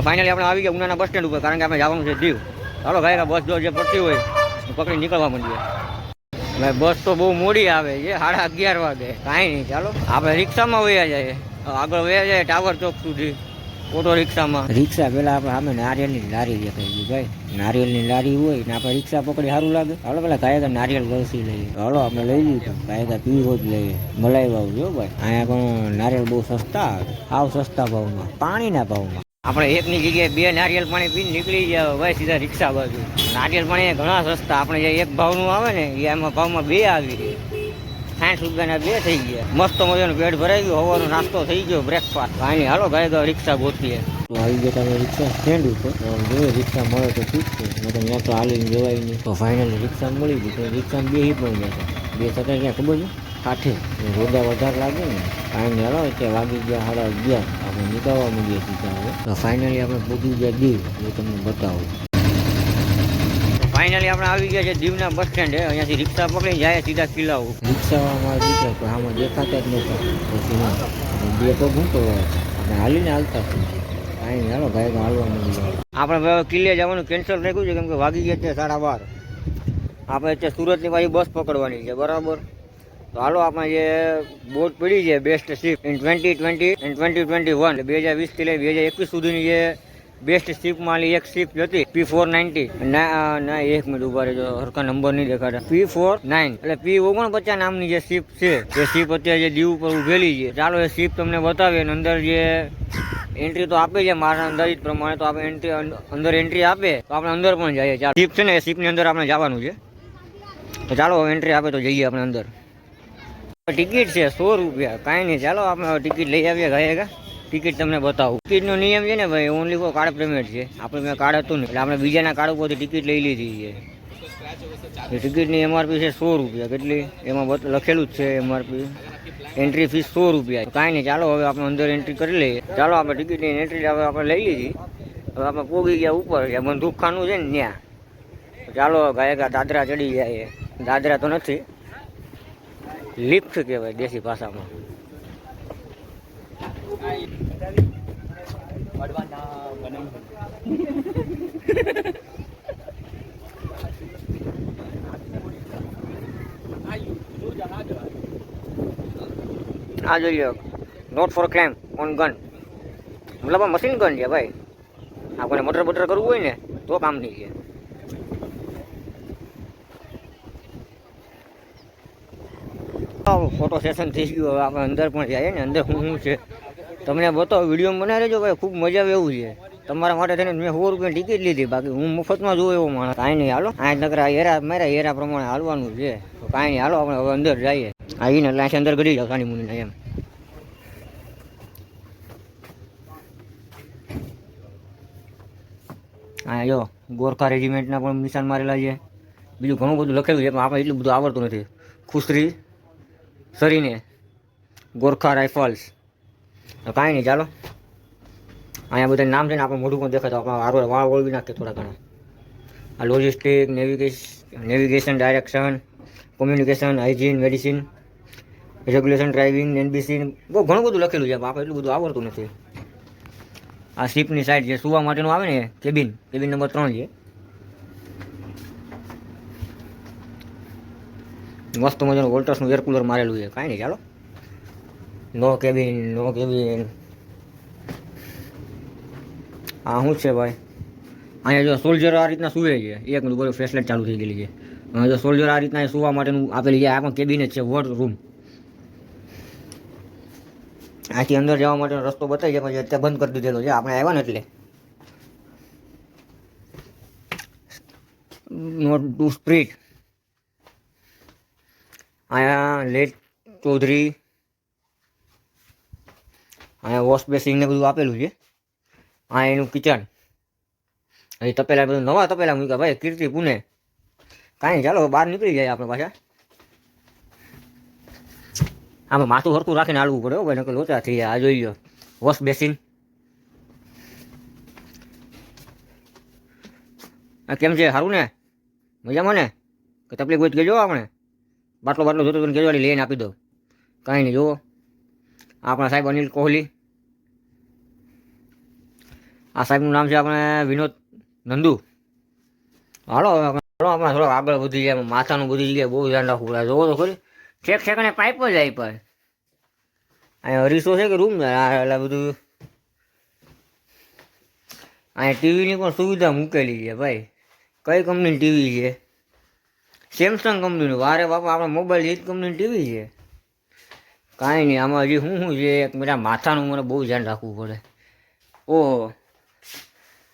Finally આપણે આવી ગયા ઉનાના બસ સ્ટેન્ડ ઉપર, કારણ કે આપણે જવાનું છે દીવ. ચાલો ભાઈ બસ જો જે પડતી હોય પકડી નીકળવા માંડીએ. ભાઈ બસ તો બહુ મોડી આવે છે, સાડા અગિયાર વાગે. કાંઈ નહીં, ચાલો. આપણે રિક્ષામાં વયા જઈએ. આગળ વયા જઈએ ટાવર ચોક સુધી, ઓટો રિક્ષામાં. રિક્ષા પેલા આપણે સામે નારિયેલની લારી દેખાઈ ગઈ ભાઈ. નારિયેલની લારી હોય ને આપણે રિક્ષા પકડી સારું લાગે. હાલો પેલા કાયદા નારિયેલ ગળસી લઈએ. હાલો, આપણે લઈ લીધું. કાયદા પીવો જ લઈએ. મલાઈ વાવ જો ભાઈ. અહીંયા પણ નારિયેલ બહુ સસ્તા આવે. આવ સસ્તા ભાવમાં. પાણીના ભાવમાં. આપણે એકની જગ્યાએ બે નારિયેલ પાણી પીને નીકળી ગયા ભાઈ સીધા રિક્ષા બાજુ. નારિયેલ પાણી ઘણા સસ્તા. આપણે જે એક ભાવનું આવે ને એ એમાં ભાવમાં બે આવી ગયા સાઠ રૂપિયાના બે થઈ ગયા. મસ્ત મજાનું પેટ ભરાઈ ગયું હવાનો નાસ્તો થઈ ગયો બ્રેકફાસ્ટ કાંઈ હાલો ભાઈ તો રિક્ષા ગોતીએ. આવી ગયા તમે રિક્ષા સ્ટેન્ડ ઉપર. જોઈએ રિક્ષા મળે તો ઠીક છે. ત્યાં તો હાલીને જવાય નહીં. તો ફાઇનલી રિક્ષા મળી ગઈ તો રિક્ષા બે પણ ગયા બે થતા ક્યાં ખબર છે? કાઠે. રોદા વધારે લાગે ને. કાંઈ હાલો ત્યાં વાગી ગયા સાડા અગિયાર. આપણે નીકળવા માંડીએ સીધા તો ફાઇનલી આપણે પહોંચી ગયા દીવ એ તમને બતાવું. ફાઇનલી આપણે આવી ગયા છે દીવના બસ સ્ટેન્ડ અહીંયાથી રિક્ષા પકડી જાય સીધા કિલ્લાઓ. રિક્ષામાં દીકરા પણ આમાં દેખાતા જ નહોતા. પછી ના બે તો ઘૂંટો આપણે હાલીને હાલતા કાંઈ હાલો ભાઈ હાલવા મળી આપણે કિલ્લે જવાનું કેન્સલ રાખ્યું છે કેમ કે વાગી ગયા છે સાડા બાર. આપણે અત્યારે સુરતની પાછી બસ પકડવાની છે બરાબર? તો હાલો આપણે જે બોટ પડી છે best ship in twenty twenty in twenty twenty one બે હજાર વીસથી લઈ બે હજાર એકવીસ સુધીની જે બેસ્ટ શિપમાં એક શિપ હતી પી ફોર નાઇન્ટી ના ના, એક મિનિટ ઊભા રહેજો, હરખા નંબર નહીં દેખાતા. પી ફોર નાઇન એટલે પી ઓગણપચાસ નામની જે શિપ છે, એ શિપ અત્યારે જે દીવ ઉપર ઉભેલી છે. ચાલો, એ શિપ તમને બતાવીએ. અંદર જે એન્ટ્રી તો આપે છે, મારા અંદાજિત પ્રમાણે તો આપણે એન્ટ્રી અંદર એન્ટ્રી આપે, તો આપણે અંદર પણ જઈએ. ચાલો શિપ છે ને, એ શિપની અંદર આપણે જવાનું છે. તો ચાલો એન્ટ્રી આપે તો જઈએ આપણે અંદર. ટિકિટ છે સો રૂપિયા. કાંઈ નહીં. ચાલો આપણે ટિકિટ લઈ આવીએ ઘરે કા ટિકિટ તમને બતાવું. ટિકિટનો નિયમ છે ને ભાઈ ઓનલી ફોર કાર્ડ પેમેન્ટ છે. આપણે મેં કાર્ડ હતું ને, એટલે આપણે બીજાના કાર્ડ ઉપરથી ટિકિટ લઈ લીધી છે. ટિકિટની એમઆરપી છે સો રૂપિયા. કેટલી? એમાં લખેલું જ છે એમઆરપી એન્ટ્રી ફીસ સો રૂપિયા. કાંઈ નહીં. ચાલો હવે આપણે અંદર એન્ટ્રી કરી લઈએ. ચાલો આપણે ટિકિટની એન્ટ્રી હવે આપણે લઈ લીધી. હવે આપણે પોગી ગયા ઉપર. ગયા બંદૂકખાનું છે ને ત્યાં. ચાલો ગાયકા દાદરા ચડી જાય દાદરા તો નથી. લિફ્ટ કહેવાય દેશી ભાષામાં. આ જોઈ લો not for crime on gun મતલબ આ મશીન ગન છે ભાઈ. આપણે મટર બટર કરવું હોય ને, તો કામ નહીં છે. ફોટો સેશન થઈ ગયું. આપણે અંદર પણ જઈએ ને, અંદર શું શું છે. તમને બતાવો વીડિયો બનાવી લેજો ભાઈ, ખૂબ મજા આવે એવું છે. તમારા માટે થઈને મેં સો રૂપિયા ટિકિટ લીધી, બાકી હું મફતમાં જોઉં એવો માણસ. કાંઈ નહીં, હાલો. આ નકરા હેરા મારા હેરા પ્રમાણે હાલવાનું છે. તો કાંઈ નહીં, હાલો, આપણે હવે અંદર જઈએ. આવીને લાંચ અંદર કરી જાઓ, સાની મુનિને એમ. હા જો, ગોરખા રેજિમેન્ટના પણ નિશાન મારેલા છે. બીજું ઘણું બધું લખેલું છે, પણ આપણે એટલું બધું આવડતું નથી. ખુસરી સરીને ગોરખા રાઇફલ્સ. કાંઈ નહીં, ચાલો. અહીંયા બધા નામ છે ને, આપણે મોઢું પણ દેખાય તો આપણે આરો વાળ ઓળવી નાખીએ થોડા ઘણા. આ logistic navigation navigation direction communication hygiene medicine regulation driving NBC બહુ ઘણું બધું લખેલું છે આપણે એટલું બધું આવડતું નથી. આ શિપની સાઈડ જે સુવા માટેનું આવે ને કેબિન કેબિન નંબર ત્રણ છે. મસ્ત મજાનું વોલ્ટર્સનું એર કુલર મારેલું છે. કાંઈ નહીં, ચાલો. નો કેબિન નો કેબિન હા શું છે ભાઈ? અહીંયા જો સોલ્જર આ રીતના સૂવે છે. એક મિનિટ બોલો ફેસલેટ ચાલુ થઈ ગયેલી છે. જો સોલ્જર આ રીતના સુવા માટેનું આપેલી છે. આ પણ કેબિન જ છે વોર્ડ રૂમ આથી અંદર જવા માટેનો રસ્તો બતાવી છે પછી અત્યારે બંધ કરી દીધેલો છે. આપણે આવ્યા ને એટલે. નોટ ટુ સ્પ્રીટ અહીંયા લેટ ચૌધરી. અહીંયા વોશ બેસિંગને બધું આપેલું છે. આ એનું કિચન. અહીં તપેલા બધું નવા તપેલા મૂક્યા. ભાઈ, કીર્તિ પુને કાંઈ ચાલો, બહાર નીકળી જાય આપણે પાછા. આમાં માથું હરતું રાખીને હાલવું પડે ભાઈ, નકર લોચા થઈ જાય. આ જોઈ લો વોશ બેસિન કેમ છે? સારું ને? મજામાં ને? કે તકલીફ હોય તો આપણે. બાટલો બાટલો જોતો તો કેજવાળી લઈને આપી દો કાંઈ નહીં, જુઓ. આપણા સાહેબ અનિલ કોહલી. આ સાહેબનું નામ છે આપણે વિનોદ નંદુ. હાલો આપણે થોડોક આગળ વધી જાય માથાનું વધી જગ્યાએ બહુ ધ્યાન રાખવું પડે. જોવો તો ખરી. ઠેક ઠેકાણે પાઇપ જ આવી પડે અહીંયા અરીસો છે કે રૂમ? એટલે બધું. અહીંયા ટીવીની પણ સુવિધા મૂકેલી છે, ભાઈ. કઈ કંપનીની ટીવી છે? સેમસંગ કંપનીનું વારે બાપા, આપણે મોબાઈલ એ જ કંપનીની ટીવી છે. કાંઈ નહીં, આમાં હજી શું શું છે, એક મારા માથાનું મને બહુ ધ્યાન રાખવું પડે. ઓ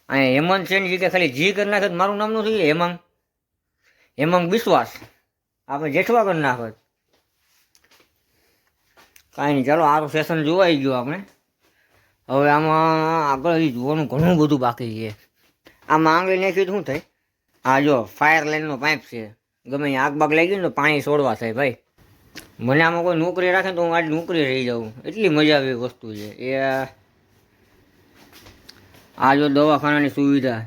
અહીંયા હેમંત સેન જગ્યાએ ખાલી જી કરી નાખે મારું નામનું થઈ હેમંગ વિશ્વાસ. હેમાંગ બિશ્વાસ આપણે જેઠવા કરી નાખત કાંઈ નહીં, ચાલો આરું સેશન જોવાઈ ગયું આપણે. હવે આમાં આગળ હજી જોવાનું ઘણું બધું બાકી છે. આમાં આંગળી નાખી શું થાય? આ જો ફાયર લાઈનનો પાઇપ છે. ગમે આગ બાગ લાગી ને પાણી છોડવા થાય ભાઈ. મને આમાં કોઈ નોકરી રાખે તો હું આજ નોકરી રહી જાઉં. એટલી મજા આવી વસ્તુ છે. એ આ જો દવાખાનાની સુવિધા.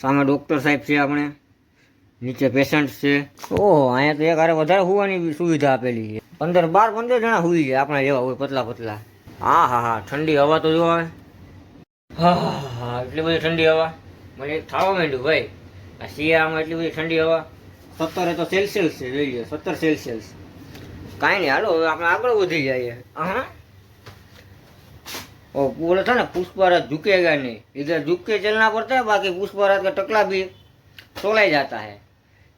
સામે ડૉક્ટર સાહેબ છે આપણે. નીચે પેશન્ટ છે. ઓહો, અહીંયા તો એક હારે વધારે હોવાની સુવિધા આપેલી છે. પંદર, બાર, પંદર જણા હોઈ છે આપણા જેવા હોય પતલા પતલા. હા હા હા, ઠંડી હવા તો જોવા હા હા એટલી બધી ઠંડી હવા. મને થાવા માંડ્યું, ભાઈ. આ શિયાળામાં એટલી બધી ઠંડી હવા? સત્તર તો સેલ્સિયસ છે જોઈ લો સત્તર સેલ્સિયસ કાંઈ નહીં હાલો હવે આપણે આગળ વધી જઈએ. હા ઓ બોલે છે ને પુષ્પરાજ ઝુકેગા નહીં ઇધર ઝુકે ચલના પડતા બાકી પુષ્પરાજ કે ટકલા બી સોલાઈ જતા હે.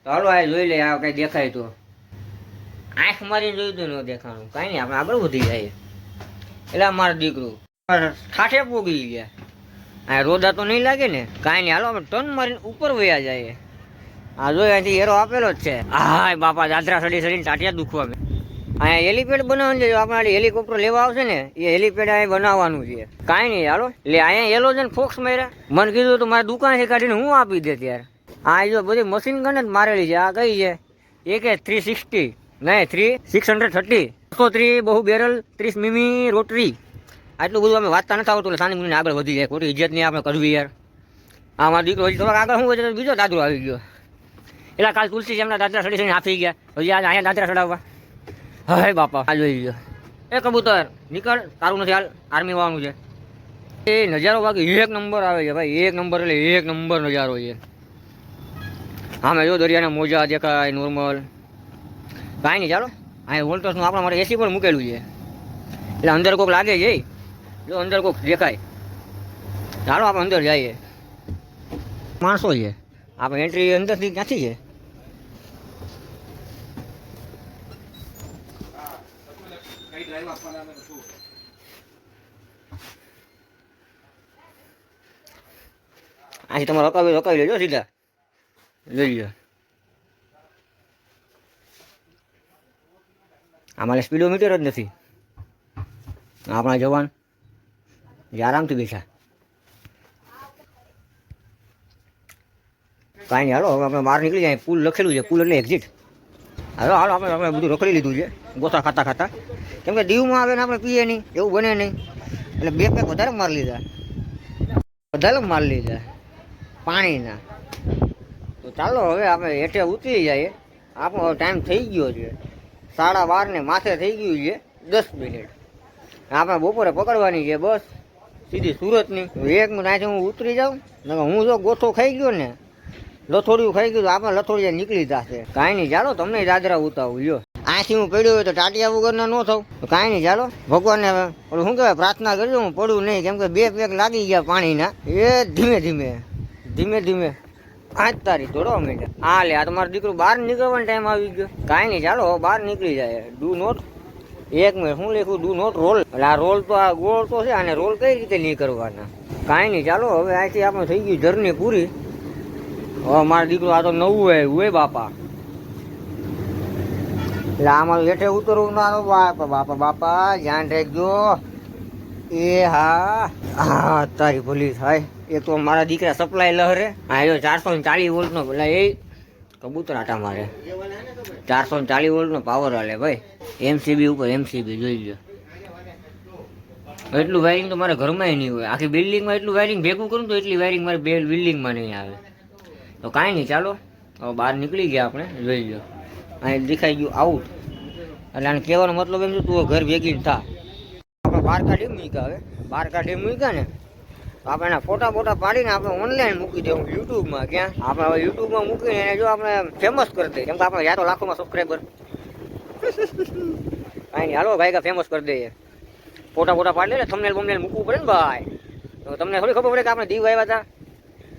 તો હાલો આ જોઈ લે આ કંઈ દેખાય તો. આંખ મારીને જોયું તો ન દેખાણું. કાંઈ નહીં આપણે આગળ વધી જઈએ. એટલે મારો દીકરો. ઠાઠે પોગી ગયા. આ રોદા તો નહીં લાગે ને? કાંઈ નહીં. હાલો ટન મારીને ઉપર વયા જઈએ. આ જો અહીંથી એરો આપેલો જ છે. હા બાપા, દાદરા સડી સડીને ટાટિયા દુખવા મેં અહીંયા હેલિપેડ બનાવવાનું જો આપણે હેલિકોપ્ટર લેવા આવશે ને, એ હેલિપેડ અહીંયા બનાવવાનું છે. કાંઈ નહીં, હાલો. એટલે અહીંયા એલો છે ને, ફોક્સ માર્યા. મને કીધું તો મારે દુકાનથી કાઢીને હું આપી દે ત્યારે. આ જો બધી મશીન ગન જ મારેલી છે. આ કઈ છે? એક થ્રી સિક્સટી નહીં થ્રી સિક્સ હંડ્રેડ થર્ટી સો થ્રી બહુ બેરલ ત્રીસ મીમી રોટરી. આટલું બધું અમે વાંચતા નથી આવતું સાની મુનિને આગળ વધી જાય ખોટી ઇજ્જત નહીં આપણે કરવી યાર. આ મારો દીકરો હજી થોડાક આગળ શું હોય બીજો દાદરો આવી ગયો. એટલે કાલ તુલસી એમના દાદરા સડી સડીને આપી ગયા. હજી આજે અહીંયા દાદરા સડાવવા. હાય બાપા, આ જોઈ ગયો એ કબૂતર, નીકળ. તારું નથી હાલ. આર્મી વાળનું છે. એ નજારો બાકી એક નંબર આવે છે ભાઈ. એક નંબર એટલે એક નંબર નજારો છે. આમે જો દરિયાના મોજા દેખાય નોર્મલ કાંઈ નહીં, ચાલો. અહીં વોલ્ટસનું આપણા માટે એસી પણ મૂકેલું છે. એટલે અંદર કોક લાગે છે જો અંદર કોક દેખાય. ચાલો આપણે અંદર જઈએ. માણસો છે. આપણે એન્ટ્રી અંદરથી ક્યાંથી છે? આથી તમારે રોકાવી રોકાવી લેજો સીધા. લઈ લો આમાં સ્પીડોમીટર જ નથી. આપણા જવાન આરામથી બેઠા કાંઈ નહીં હાલો હવે આપણે બહાર નીકળી જાય પુલ લખેલું છે પુલ એટલે એક્ઝિટ હાલો હાલો આપણે આપણે બધું રખડી લીધું છે ગોથા ખાતા ખાતા કેમ કે દીવમાં આવે ને આપણે પીએ નહીં એવું બને નહીં એટલે બે પેક વધારે મારી લીધા વધારે મારી લીધા પાણીના તો ચાલો હવે આપણે હેઠે ઉતરી જઈએ આપણો ટાઈમ થઈ ગયો છે સાડા બારને માથે થઈ ગયું છે દસ મિનિટ આપણે બપોરે પકડવાની છે બસ સીધી સુરતની. એક નાખે હું ઉતરી જાઉં ને હું જો ગોથો ખાઈ ગયો ને, લથોડિયું ખાઈ ગયું તો આપણે લથોડિયા નીકળી જશે. કાંઈ નહીં, ચાલો, તમને દાદરા ઉતાવું, લ્યો. આથી હું પડ્યો હોય તો ટાટિયા વગરના ન થવું. કાંઈ નહીં, ચાલો, ભગવાનને ઓલું શું કહેવાય, પ્રાર્થના કરજો, હું પડું નહીં, કેમ કે બે પેક લાગી ગયા પાણીના. એ ધીમે ધીમે ધીમે ધીમે. પાંચ તારીખ જોડો માંડ્યા હા લે, આ તમારો દીકરો બહાર નીકળવાનો ટાઈમ આવી ગયો. કાંઈ નહીં, ચાલો બહાર નીકળી જાય. ડુ નોટ એક મિનિટ હું લખું ડુ નોટ રોલ એટલે આ રોલ તો આ ગોળ તો છે અને રોલ કઈ રીતે નહીં કરવાના? કાંઈ નહીં, ચાલો, હવે અહીંથી આપણે થઈ ગયું જર્ની પૂરી. હવે મારો દીકરો આ તો નવું હોય હોય બાપા. એટલે આમાં હેઠે ઉતરવું ના બાપા બાપા બાપા, ધ્યાન રાખજો. એ હા હા, તારી ભૂલી થાય. એક તો મારા દીકરા સપ્લાય લહરે. હા જો ચારસો ને ચાલીસ વોલ્ટનો પેલા એ કબૂતર આટા મારે. ચારસો ને ચાલીસ વોલ્ટનો પાવર હાલે ભાઈ. એમસીબી ઉપર એમસીબી જોઈ લો એટલું વાયરિંગ તો મારે ઘરમાં નહીં હોય. આખી બિલ્ડિંગમાં એટલું વાયરિંગ ભેગું કરું તો એટલી વાયરિંગ મારે બે બિલ્ડિંગમાં નહીં આવે. તો કાંઈ નહીં, ચાલો. હવે બહાર નીકળી ગયા આપણે, જોઈ લો અહીં દેખાઈ ગયું આઉટ એટલે આને કહેવાનો મતલબ એમ છે, તું ઘર ભેગી થા. આપણે બાર કાઢી મૂક્યા હવે. બાર કાઢી મૂક્યા ને આપણે એના ફોટા ફોટા પાડીને આપણે ઓનલાઈન મૂકી દેવું યુટ્યુબમાં ક્યાં? આપણે હવે યુટ્યુબમાં મૂકીને જો આપણે ફેમસ કરી દઈએ. કેમ કે આપણે યાદો લાખોમાં સબસ્ક્રાઈબર કાંઈ નહીં. હાલો ભાઈ ફેમસ કરી દઈએ. ફોટા ફોટા પાડી લે થમનેલ બમનેલ મૂકવું પડે ને ભાઈ. તો તમને થોડી ખબર પડે કે આપણે દીવ આવ્યા હતા?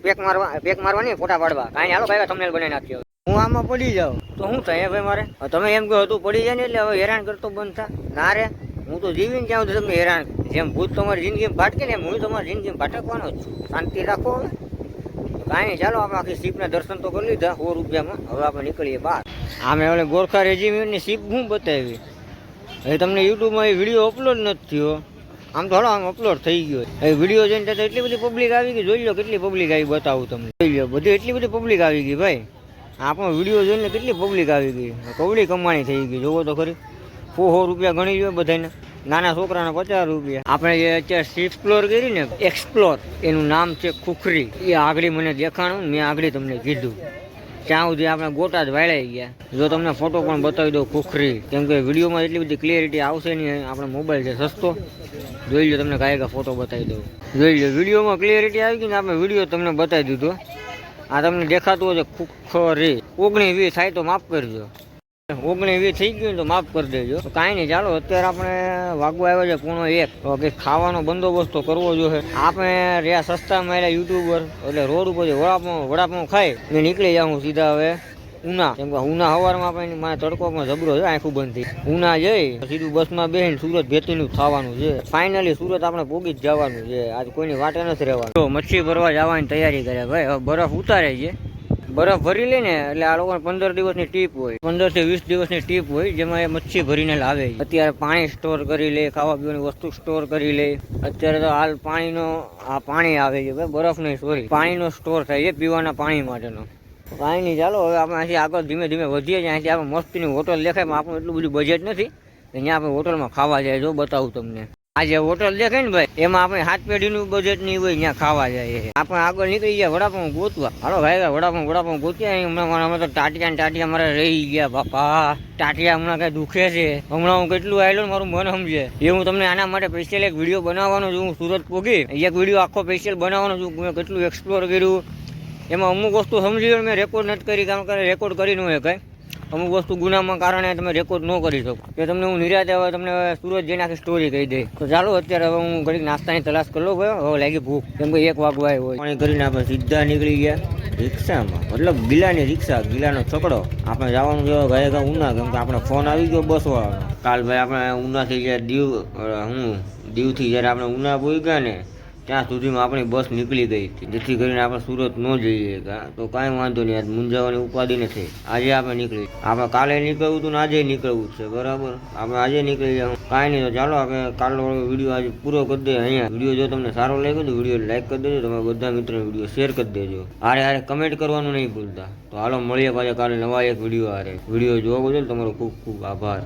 પેક મારવા, પેક મારવાની ફોટા પાડવા. કાંઈ હાલો ભાઈ થમનેલ બનાવી નાખ્યો. હું આમાં પડી જાઉં. તો શું થાય ભાઈ મારે? તમે એમ કહ્યું હતું પડી જાય ને એટલે હવે હેરાન કરતો બંધ થા. ના રે. હું તો જીવીને ત્યાં સુધી તમને હેરાન જેમ ભૂત તમારી જિંદગીમાં ભાટકે ને હું તમારી જિંદગીમાં ભટકવાનો જ શાંતિ રાખો હવે. કાંઈ ચાલો, આપણે આખી શીપના દર્શન તો કરી લીધા, સો રૂપિયામાં. હવે આપણે નીકળીએ બહાર. આમે હવે ગોરખા રેજીમેન્ટની શીપ હું બતાવી? હવે તમને યુટ્યુબમાં એ વીડિયો અપલોડ નથી થયો. આમ તો હળો આમ અપલોડ થઈ ગયો. એ વીડિયો જોઈને તો એટલી બધી પબ્લિક આવી ગઈ. જોઈ લો કેટલી પબ્લિક આવી બતાવું તમને. જોઈ લો, બધી એટલી બધી પબ્લિક આવી ગઈ, ભાઈ. આપણો વીડિયો જોઈને કેટલી પબ્લિક આવી ગઈ. કવડી કમાણી થઈ ગઈ. જોવો તો ખરી. સો રૂપિયા ગણી લો બધાને નાના છોકરાના પચાસ રૂપિયા. આપણે જે અત્યારે એક્સપ્લોર કરી ને એક્સપ્લોર એનું નામ છે ખુખરી. એ આગળ મને દેખાણું, મેં આગળ તમને કીધું. ત્યાં સુધી આપણે ગોટા જ વાળાઈ ગયા. જો તમને ફોટો પણ બતાવી દઉં ખુખરી. કેમ કે વિડીયોમાં એટલી બધી ક્લિયરિટી આવશે નહીં, આપણો મોબાઈલ છે સસ્તો. જોઈ લો તમને કાંઈ કાંઈ ફોટો બતાવી દઉં. જોઈ લો, વિડીયોમાં ક્લિયરિટી આવી ગઈ ને, આપણે વીડિયો તમને બતાવી દીધો. આ તમને દેખાતું છે ખુખરી. ઓગણીસ વીસ થાય તો માફ કરજો. ઓગણીસ થઈ ગયું તો માફ કરી દેજો. કાંઈ નહીં, ચાલો, અત્યારે આપણે વાગવા આવ્યો છે પૂણો એક. તો ખાવાનો બંદોબસ્ત કરવો જોઈએ. આપણે રહ્યા સસ્તા મળ્યા યુટ્યુબર એટલે રોડ ઉપર વડાપાઉં વડાપાઉં ખાઈ ને નીકળી જાઉં સીધા હવે. ઉના, કેમ કે ઉના સવારમાં આપણે, મારે પણ જબરો છે, આંખું બંધ ઉના જઈ, સીધું બસમાં બેસીને સુરત ભેતીનું થવાનું છે. ફાઇનલી સુરત આપણે પોગી જ જવાનું છે. આજ કોઈની વાટે નથી રહેવાનું. તો મચ્છી ભરવા જવાની તૈયારી કરે ભાઈ બરફ ઉતારે છે. બરફ ભરી લે ને, એટલે આ લોકોને પંદર દિવસની ટીપ હોય. પંદરથી વીસ દિવસની ટીપ હોય, જેમાં એ મચ્છી ભરીને લાવે. અત્યારે પાણી સ્ટોર કરી લે, ખાવા પીવાની વસ્તુ સ્ટોર કરી લે. અત્યારે તો હાલ પાણીનો, આ પાણી આવે છે બરફ નહીં સોરી પાણીનો સ્ટોર થાય છે, પીવાના પાણી માટેનો. કાંઈ નહીં, ચાલો, હવે આપણે અહીંથી આગળ ધીમે ધીમે વધીએ છીએ. અહીંથી આપણે મસ્તીની હોટલ દેખાય, પણ આપણું એટલું બધું બજેટ નથી. અહીંયા આપણે હોટલમાં ખાવા જાય જો બતાવું તમને. આ જે હોટલ દેખાય ને ભાઈ, એમાં આપણે હાથ પેઢીનું બજેટ નહીં હોય ત્યાં ખાવા જાય આપણે આગળ નીકળી ગયા, વડાપાઉં ગોતવા. હાલો ભાઈ વડાપાઉં વડાપાઉં ગોત્યા હમણાં મારા તો ટાટિયા ટાટિયા મારા રહી ગયા, બાપા. ટાટિયા હમણાં કઈ દુખે છે. હમણાં હું કેટલું આવેલું મારું મન સમજે. એ હું તમને આના માટે સ્પેશિયલ એક વીડિયો બનાવવાનો છું, હું સુરત પોગી. એક વીડિયો આખો સ્પેશિયલ બનાવવાનો છું, મેં કેટલું એક્સપ્લોર કર્યું. એમાં અમુક વસ્તુ સમજી મેં રેકોર્ડ નથી કરી, કારણ કે રેકોર્ડ કરી ન હોય કાંઈ અમુક વસ્તુ ગુનામાં કારણે તમે રેકોર્ડ ન કરી શકો. કે તમને હું નિરાતે હવે તમને સુરત જઈને આખી સ્ટોરી કહી દઈ તો ચાલો, અત્યારે હવે હું ઘડીક નાસ્તાની તલાશ કરી ગયો હવે લાગી ભૂખ. કેમ કે એક વાગવા હોય. પાણી કરીને આપણે સીધા નીકળી ગયા. રિક્ષામાં. મતલબ ગિલાની રિક્ષા, ગિલાનો છકડો. આપણે જવાનું છે ઘરે ગયા ઉના. કેમ કે આપણે ફોન આવી ગયો બસ વાળાનો કાલ ભાઈ આપણે ઉનાથી ગયા દીવ હું, દીવથી જ્યારે આપણે ઉના પહોંચી ગયા ને ત્યાં સુધીમાં આપણી બસ નીકળી ગઈ હતી. જેથી કરીને આપણે સુરત ન જઈએ. તો કાંઈ વાંધો નહીં. આજ મૂંઝાવાની ઉપાધિ નથી. આજે આપણે નીકળી. આપણે કાલે નીકળવું હતું ને આજે નીકળવું છે. બરાબર? આપણે આજે નીકળી જાઉં કાંઈ નહીં તો ચાલો આપણે કાલનો વીડિયો આજે પૂરો કરી દઈએ અહીંયા. વીડિયો જો તમને સારો લાગ્યો તો વીડિયો લાઈક કરી દેજો. તમે બધા મિત્રોને વીડિયો શેર કરી દેજો. હારે હારે કમેન્ટ કરવાનું નહીં ભૂલતા. તો હાલો, મળીએ પાછા કાલે નવા એક વીડિયો હારે. વીડિયો જોવા બદલ તમારો ખૂબ ખૂબ આભાર.